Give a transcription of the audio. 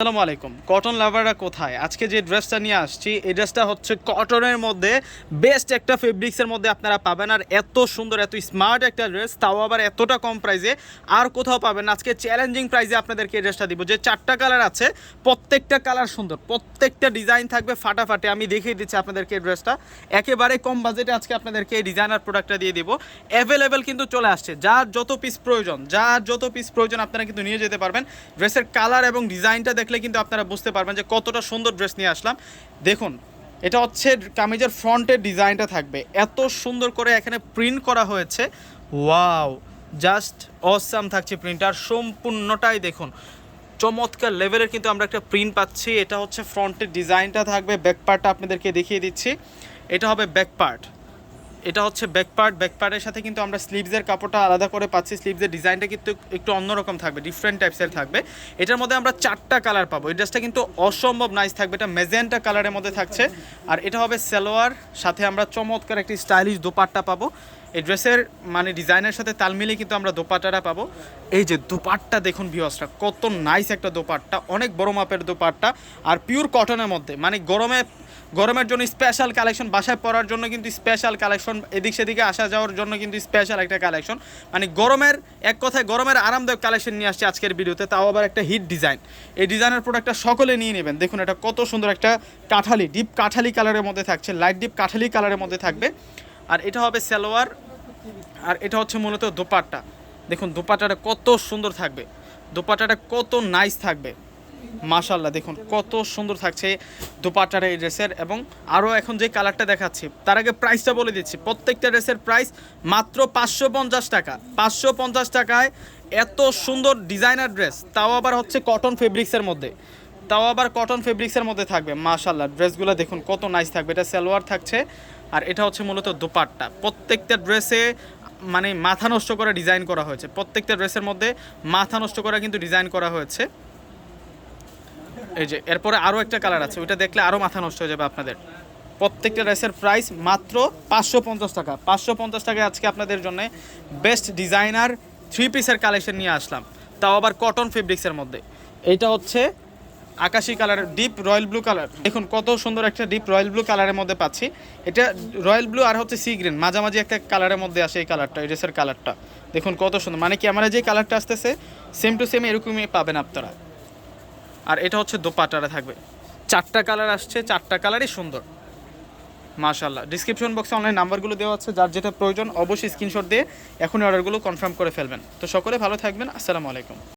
আসসালামু আলাইকুম। কটন লাভাররা কোথায়? আজকে যে ড্রেসটা নিয়ে আসছি, এই ড্রেসটা হচ্ছে কটনের মধ্যে বেস্ট একটা ফেব্রিক্সের মধ্যে আপনারা পাবেন। আর এত সুন্দর, এত স্মার্ট একটা ড্রেস তাও আবার এতটা কম প্রাইসে আর কোথাও পাবেন আজকে চ্যালেঞ্জিং প্রাইসে আপনাদেরকে এই ড্রেসটা দিব। যে চারটা কালার আছে, প্রত্যেকটা কালার সুন্দর, প্রত্যেকটা ডিজাইন থাকবে ফাটাফাটে। আমি দেখিয়ে দিচ্ছি আপনাদেরকে এই ড্রেসটা একেবারে কম বাজেটে আজকে আপনাদেরকে এই ডিজাইনার প্রোডাক্টটা দিয়ে দিব। অ্যাভেলেবেল কিন্তু চলে আসছে। যার যত পিস প্রয়োজন, যার যত পিস প্রয়োজন আপনারা কিন্তু নিয়ে যেতে পারবেন। ড্রেসের কালার এবং ডিজাইনটা দেখলে কিন্তু আপনারা বুঝতে পারবেন যে কতটা সুন্দর ড্রেস নিয়ে আসলাম। দেখুন, এটা হচ্ছে কামিজের ফ্রন্টের ডিজাইনটা থাকবে। এত সুন্দর করে এখানে প্রিন্ট করা হয়েছে। ওয়াও, জাস্ট অসাম থাকছে প্রিন্টার সম্পূর্ণটাই দেখুন, চমৎকার লেভেলের কিন্তু আমরা একটা প্রিন্ট পাচ্ছি। এটা হচ্ছে ফ্রন্টের ডিজাইনটা থাকবে। ব্যাক পার্টটা আপনাদেরকে দেখিয়ে দিচ্ছি। এটা হবে ব্যাক পার্ট। এটা হচ্ছে ব্যাক পার্ট পার্টের সাথে কিন্তু আমরা স্লিভসের কাপড়টা আলাদা করে পাচ্ছি। স্লিভসের ডিজাইনটা কিন্তু একটু অন্যরকম থাকবে ডিফারেন্ট টাইপসের থাকবে। এটার মধ্যে আমরা চারটা কালার পাবো। এই ড্রেসটা কিন্তু অসম্ভব নাইস থাকবে। এটা মেজেন্টা কালারের মধ্যে থাকছে। আর এটা হবে সালোয়ার, সাথে আমরা চমৎকার একটি স্টাইলিশ দোপাট্টা পাবো। এই ড্রেসের মানে ডিজাইনের সাথে তাল মিলিয়ে কিন্তু আমরা দোপাট্টাটা পাবো। এই যে দোপাট্টা দেখুন ভিউসটা কত নাইস একটা দোপাট্টা, অনেক বড় মাপের দোপাট্টা আর পিওর কটনের মধ্যে। মানে গরমে, গরমের জন্য স্পেশাল কালেকশন বাসায় পরার জন্য কিন্তু স্পেশাল কালেকশন এদিক সেদিকে আসা যাওয়ার জন্য কিন্তু স্পেশাল একটা কালেকশন মানে গরমের, এক কথায় গরমের আরামদায়ক কালেকশন নিয়ে আসছে আজকের ভিডিওতে, তাও আবার একটা হিট ডিজাইন এই ডিজাইনের প্রোডাক্টটা সকলে নিয়ে নেবেন। দেখুন এটা কত সুন্দর একটা কাঠালি ডিপ কাঠালি কালারের মধ্যে থাকছে লাইট ডিপ কাঠালি কালারের মধ্যে থাকবে। আর এটা হবে সালোয়ার, আর এটা হচ্ছে মূলত দোপাট্টা। দেখুন, দোপাট্টাটা কত সুন্দর থাকবে। দোপাট্টাটা কত নাইস থাকবে। মাশাল্লাহ দেখুন, কত সুন্দর থাকছে দোপাট্টার এই ড্রেসের। এবং আরও এখন যে কালারটা দেখাচ্ছি, তার আগে প্রাইসটা বলে দিচ্ছি। প্রত্যেকটা ড্রেসের প্রাইস মাত্র পাঁচশো পঞ্চাশ টাকা। পাঁচশো পঞ্চাশ টাকায় এত সুন্দর ডিজাইনার ড্রেস তাও আবার হচ্ছে কটন ফেব্রিক্সের মধ্যে। তাও আবার কটন ফেব্রিক্সের মধ্যে থাকবে মাশাল্লাহ ড্রেসগুলো দেখুন, কত নাইস থাকবে। এটা সালোয়ার থাকছে, আর এটা হচ্ছে মূলত দোপাট্টা। প্রত্যেকটা ড্রেসে মানে মাথা নষ্ট করে ডিজাইন করা হয়েছে। প্রত্যেকটা ড্রেসের মধ্যে মাথা নষ্ট করা কিন্তু ডিজাইন করা হয়েছে। এই যে, এরপরে আরও একটা কালার আছে, ওইটা দেখলে আরও মাথা নষ্ট হয়ে যাবে আপনাদের। প্রত্যেকটা ড্রেসের প্রাইস মাত্র পাঁচশো পঞ্চাশ টাকা। পাঁচশো পঞ্চাশ টাকায় আজকে আপনাদের জন্য বেস্ট ডিজাইনার থ্রি পিসের কালেকশন নিয়ে আসলাম। তাও আবার কটন ফেব্রিক্সের মধ্যে। এইটা হচ্ছে আকাশি colour deep royal blue colour দেখুন, কত সুন্দর একটা ডিপ রয়্যাল ব্লু কালারের মধ্যে পাচ্ছি। এটা রয়্যাল ব্লু আর হচ্ছে সি গ্রিন মাঝামাঝি একটা কালারের মধ্যে আসে এই কালারটা ড্রেসের কালারটা দেখুন, কত সুন্দর। মানে ক্যামেরা যে কালারটা আসতেছে সেম টু সেম এরকমই পাবেন আপনারা। আর এটা হচ্ছে দোপাট্টাটা থাকবে। চারটা কালার আসছে, চারটা কালারই সুন্দর। মাশাল্লাহ ডিসক্রিপশন বক্সে অনলাইন নাম্বারগুলো দেওয়া আছে। যার যেটা প্রয়োজন, অবশ্যই স্ক্রিনশট দিয়ে এখনই অর্ডারগুলো কনফার্ম করে ফেলবেন। তো সকলে ভালো থাকবেন। আসসালামু আলাইকুম।